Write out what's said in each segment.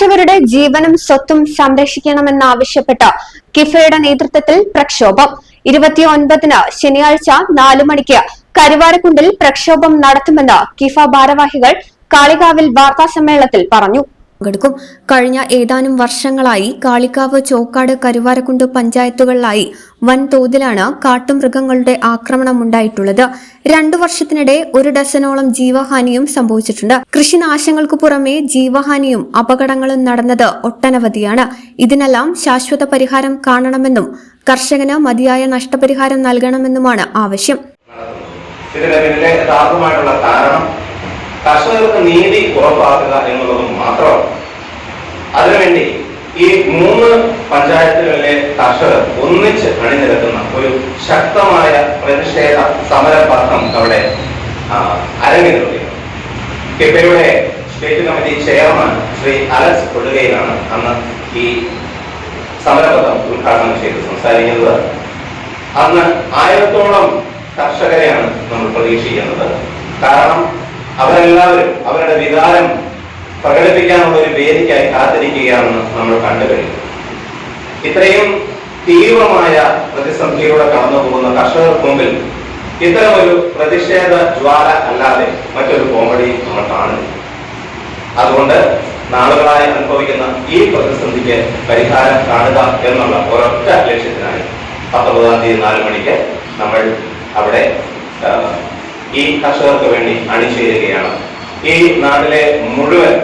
കർഷകരുടെ ജീവനും സ്വത്തും സംരക്ഷിക്കണമെന്നാവശ്യപ്പെട്ട് കിഫയുടെ നേതൃത്വത്തിൽ പ്രക്ഷോഭം. ഇരുപത്തിയൊൻപതിന് ശനിയാഴ്ച നാലു മണിക്ക് കരുവാരക്കുണ്ടിൽ പ്രക്ഷോഭം നടത്തുമെന്ന് കിഫ ഭാരവാഹികൾ കാളികാവിൽ വാർത്താസമ്മേളനത്തിൽ പറഞ്ഞു. പങ്കെടുക്കും. കഴിഞ്ഞ ഏതാനും വർഷങ്ങളായി കാളിക്കാവ് ചോക്കാട് കരുവാരക്കുണ്ട് പഞ്ചായത്തുകളിലായി വൻതോതിലാണ് കാട്ടുമൃഗങ്ങളുടെ ആക്രമണം ഉണ്ടായിട്ടുള്ളത് രണ്ടു വർഷത്തിനിടെ ഒരു ഡസനോളം ജീവഹാനിയും സംഭവിച്ചിട്ടുണ്ട്. കൃഷിനാശങ്ങൾക്ക് പുറമെ ജീവഹാനിയും അപകടങ്ങളും നടന്നത് ഒട്ടനവധിയാണ്. ഇതിനെല്ലാം ശാശ്വത പരിഹാരം കാണണമെന്നും കർഷകന് മതിയായ നഷ്ടപരിഹാരം നൽകണമെന്നുമാണ് ആവശ്യം. ഇതിന്റെ താപമായിട്ടുള്ള കാരണം കർഷകർക്ക് നീതി ഉറപ്പാക്കുക എന്നുള്ളത് മാത്രമാണ് അതിനുവേണ്ടി ഈ മൂന്ന് പഞ്ചായത്തുകളിലെ കർഷകർ ഒന്നിച്ച് അണിനിരക്കുന്ന ഒരു ശക്തമായ പ്രതിഷേധ സമരപത്രം അവിടെ അരങ്ങേറുകയാണ്. കിഫയുടെ state committee chairman Shri Alex കൊള്ളുകയിലാണ് അന്ന് ഈ സമരപത്രം ഉദ്ഘാടനം ചെയ്ത് സംസാരിക്കുന്നത്. അന്ന് ആയിരത്തോളം കർഷകരെയാണ് നമ്മൾ പ്രതീക്ഷിക്കുന്നത്. കാരണം അവരെല്ലാവരും അവരുടെ വികാരം പ്രകടിപ്പിക്കാനുള്ള ഒരു വേദിക്കായി കാത്തിരിക്കുകയാണെന്ന് നമ്മൾ കണ്ടു കഴിഞ്ഞു. ഇത്രയും തീവ്രമായ പ്രതിസന്ധിയിലൂടെ കടന്നു പോകുന്ന കർഷകർക്ക് മുമ്പിൽ ഇത്തരം ഒരു പ്രതിഷേധ ജ്വാല അല്ലാതെ മറ്റൊരു കോമഡി നമ്മൾ കാണുന്നു അതുകൊണ്ട് നാളുകളായി അനുഭവിക്കുന്ന ഈ പ്രതിസന്ധിക്ക് പരിഹാരം കാണുക എന്നുള്ള ഒരൊറ്റ ലക്ഷ്യത്തിനായി പത്തൊമ്പതാം തീയതി നാല് മണിക്ക് നമ്മൾ അവിടെ ഈ കർഷകർക്ക് വേണ്ടി അണിചേരുകയാണ്. ഈ നാട്ടിലെ മുഴുവൻ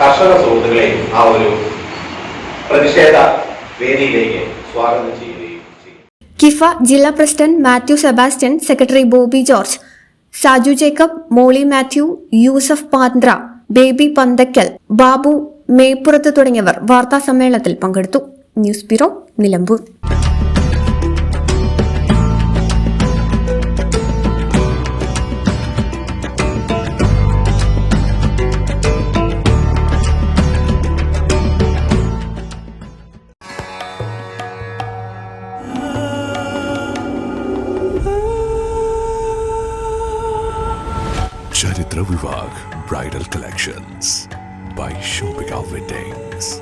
കർഷക സുഹൃത്തുക്കളെയും ആ ഒരു പ്രതിഷേധ വേദിയിലേക്ക് സ്വാഗതം ചെയ്യുകയും ചെയ്യും. കിഫ ജില്ലാ president Mathew Sebastian secretary Bobby George Saju Jacob മോളി മാത്യു യൂസഫ് പാന്ദ്ര ബേബി പന്തക്കൽ ബാബു മേപ്പുറത്ത് തുടങ്ങിയവർ വാർത്താ സമ്മേളനത്തിൽ പങ്കെടുത്തു. News bureau Nilambur. Charitra Vivag Bridal Collections by Shobika Weddings.